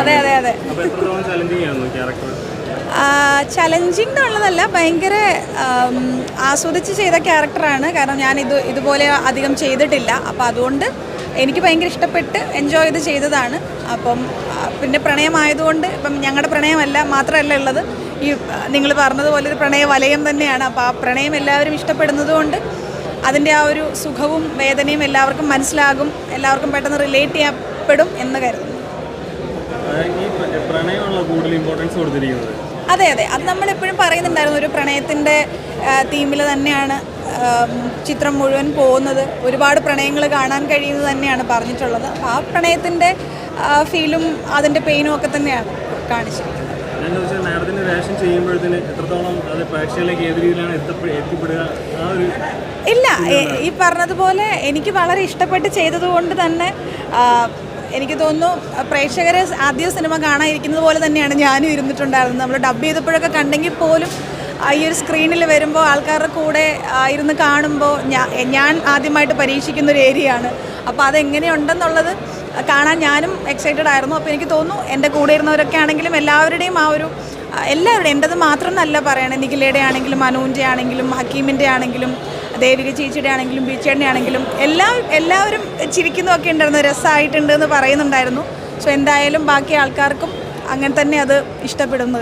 അതെ അതെ അതെ. ചലഞ്ചിങ് എന്നുള്ളതല്ല ഭയങ്കര ആസ്വദിച്ച് ചെയ്ത ക്യാരക്ടറാണ് കാരണം ഞാൻ ഇത് ഇതുപോലെ അധികം ചെയ്തിട്ടില്ല. അപ്പോൾ അതുകൊണ്ട് എനിക്ക് ഭയങ്കര ഇഷ്ടപ്പെട്ട് എൻജോയ് ചെയ്ത് ചെയ്തതാണ്. അപ്പം പിന്നെ പ്രണയമായതുകൊണ്ട് ഇപ്പം ഞങ്ങളുടെ പ്രണയമല്ല മാത്രമല്ല ഉള്ളത്. ഈ നിങ്ങൾ പറഞ്ഞതുപോലെ ഒരു പ്രണയ വലയം തന്നെയാണ്. അപ്പോൾ ആ പ്രണയം എല്ലാവരും ഇഷ്ടപ്പെടുന്നതുകൊണ്ട് അതിന്റെ ആ ഒരു സുഖവും വേദനയും എല്ലാവർക്കും മനസ്സിലാകും. എല്ലാവർക്കും പെട്ടെന്ന് റിലേറ്റ് ചെയ്യപ്പെടും എന്ന് കരുതുന്നു. അതെ അതെ. അത് നമ്മളെപ്പോഴും പറയുന്നുണ്ടായിരുന്നു. ഒരു പ്രണയത്തിന്റെ തീമിൽ തന്നെയാണ് ചിത്രം മുഴുവൻ പോകുന്നത്. ഒരുപാട് പ്രണയങ്ങൾ കാണാൻ കഴിയുന്നത് തന്നെയാണ് പറഞ്ഞിട്ടുള്ളത്. അപ്പോൾ ആ പ്രണയത്തിന്റെ ഫീലും അതിന്റെ പെയിനും ഒക്കെ തന്നെയാണ് കാണിച്ചിരിക്കുന്നത്. ഞാൻ ചോദിച്ചാൽ മാഡത്തിന് വേഷം ചെയ്യുമ്പോഴത്തേന് എത്രത്തോളം അത് പ്രേക്ഷകരിലേക്ക് ഏത് രീതിയിലാണ് എത്തിപ്പെടുക? ആ ഒരു ഇല്ല ഈ പറഞ്ഞതുപോലെ എനിക്ക് വളരെ ഇഷ്ടപ്പെട്ട് ചെയ്തതുകൊണ്ട് തന്നെ എനിക്ക് തോന്നുന്നു പ്രേക്ഷകരെ ആദ്യ സിനിമ കാണാതിരിക്കുന്നത് പോലെ തന്നെയാണ് ഞാനും ഇരുന്നിട്ടുണ്ടായിരുന്നത്. നമ്മൾ ഡബ് ചെയ്തപ്പോഴൊക്കെ കണ്ടെങ്കിൽ പോലും ഈ ഒരു സ്ക്രീനിൽ വരുമ്പോൾ ആൾക്കാരുടെ കൂടെ ഇരുന്ന് കാണുമ്പോൾ ഞാൻ ആദ്യമായിട്ട് പരീക്ഷിക്കുന്ന ഒരു ഏരിയ ആണ് അപ്പോൾ അതെങ്ങനെയുണ്ടെന്നുള്ളത് കാണാൻ ഞാനും എക്സൈറ്റഡ് ആയിരുന്നു. അപ്പോൾ എനിക്ക് തോന്നുന്നു എന്റെ കൂടെ ഇരുന്നവരൊക്കെ ആണെങ്കിലും എല്ലാവരുടെയും ആ ഒരു എല്ലാവരുടെയും എന്റെത് മാത്രം എന്നല്ല പറയണേ. നിഖിലയുടെ ആണെങ്കിലും അനുവിന്റെ ആണെങ്കിലും ഹക്കീമിന്റെ ആണെങ്കിലും ദേവിക ചേച്ചിയുടെ ആണെങ്കിലും ബീച്ചേടിന്റെ ആണെങ്കിലും എല്ലാം എല്ലാവരും ചിരിക്കുന്നതൊക്കെ ഉണ്ടായിരുന്നു. രസമായിട്ടുണ്ട് എന്ന് പറയുന്നുണ്ടായിരുന്നു. സോ എന്തായാലും ബാക്കി ആൾക്കാർക്കും അങ്ങനെ തന്നെ അത് ഇഷ്ടപ്പെടുന്നു.